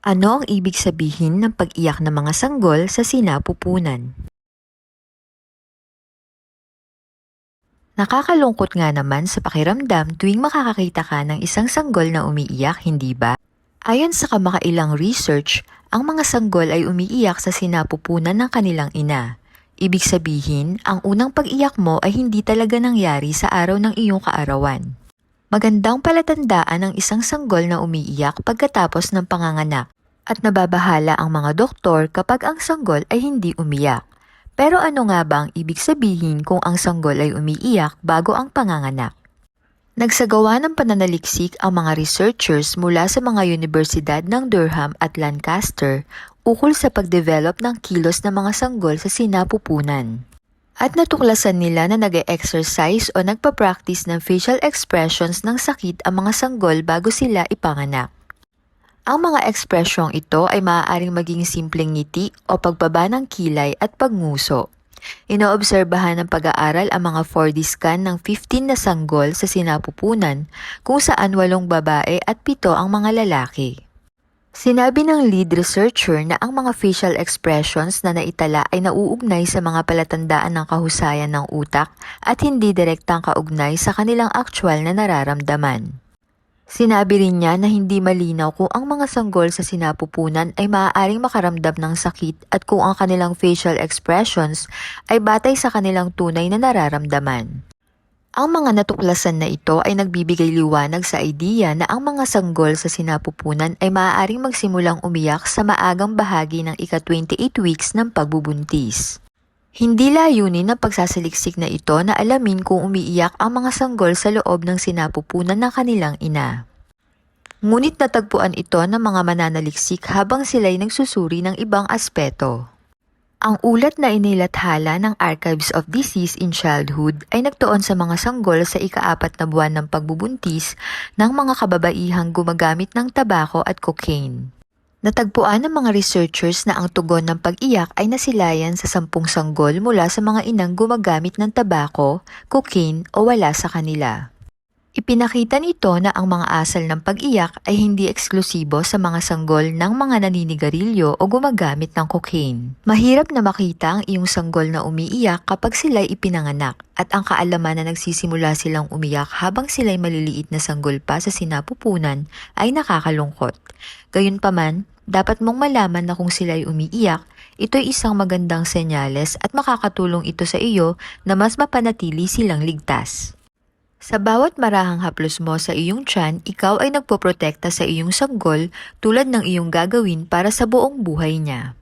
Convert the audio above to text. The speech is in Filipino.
Ano ang ibig sabihin ng pag-iyak ng mga sanggol sa sinapupunan? Nakakalungkot nga naman sa pakiramdam tuwing makakakita ka ng isang sanggol na umiiyak, hindi ba? Ayon sa kamakailang research, ang mga sanggol ay umiiyak sa sinapupunan ng kanilang ina. Ibig sabihin, ang unang pag-iyak mo ay hindi talaga nangyari sa araw ng iyong kaarawan. Magandang palatandaan ng isang sanggol na umiiyak pagkatapos ng panganganak at nababahala ang mga doktor kapag ang sanggol ay hindi umiyak. Pero ano nga ba ang ibig sabihin kung ang sanggol ay umiiyak bago ang panganganak? Nagsagawa ng pananaliksik ang mga researchers mula sa mga universidad ng Durham at Lancaster ukol sa pagdevelop ng kilos ng mga sanggol sa sinapupunan. At natuklasan nila na nag-exercise o nagpa-practice ng facial expressions ng sakit ang mga sanggol bago sila ipanganak. Ang mga ekspresyong ito ay maaaring maging simpleng ngiti o pagbaba ng kilay at pagnguso. Inoobserbahan ng pag-aaral ang mga 4D scan ng 15 na sanggol sa sinapupunan kung saan walong babae at pito ang mga lalaki. Sinabi ng lead researcher na ang mga facial expressions na naitala ay nauugnay sa mga palatandaan ng kahusayan ng utak at hindi direktang kaugnay sa kanilang actual na nararamdaman. Sinabi rin niya na hindi malinaw kung ang mga sanggol sa sinapupunan ay maaaring makaramdam ng sakit at kung ang kanilang facial expressions ay batay sa kanilang tunay na nararamdaman. Ang mga natuklasan na ito ay nagbibigay liwanag sa ideya na ang mga sanggol sa sinapupunan ay maaaring magsimulang umiyak sa maagang bahagi ng ika-28 weeks ng pagbubuntis. Hindi layunin ng pagsasaliksik na ito na alamin kung umiiyak ang mga sanggol sa loob ng sinapupunan ng kanilang ina. Ngunit natagpuan ito ng mga mananaliksik habang sila'y nagsusuri ng ibang aspeto. Ang ulat na inilathala ng Archives of Disease in Childhood ay nagtuon sa mga sanggol sa ikaapat na buwan ng pagbubuntis ng mga kababaihang gumagamit ng tabako at cocaine. Natagpuan ng mga researchers na ang tugon ng pag-iyak ay nasilayan sa sampung sanggol mula sa mga inang gumagamit ng tabako, cocaine o wala sa kanila. Ipinakita nito na ang mga asal ng pag-iyak ay hindi eksklusibo sa mga sanggol ng mga naninigarilyo o gumagamit ng cocaine. Mahirap na makita ang iyong sanggol na umiiyak kapag sila'y ipinanganak at ang kaalaman na nagsisimula silang umiyak habang sila'y maliliit na sanggol pa sa sinapupunan ay nakakalungkot. Gayunpaman, dapat mong malaman na kung sila'y umiiyak, ito'y isang magandang senyales at makakatulong ito sa iyo na mas mapanatili silang ligtas. Sa bawat marahang haplos mo sa iyong tiyan, ikaw ay nagpoprotekta sa iyong sanggol tulad ng iyong gagawin para sa buong buhay niya.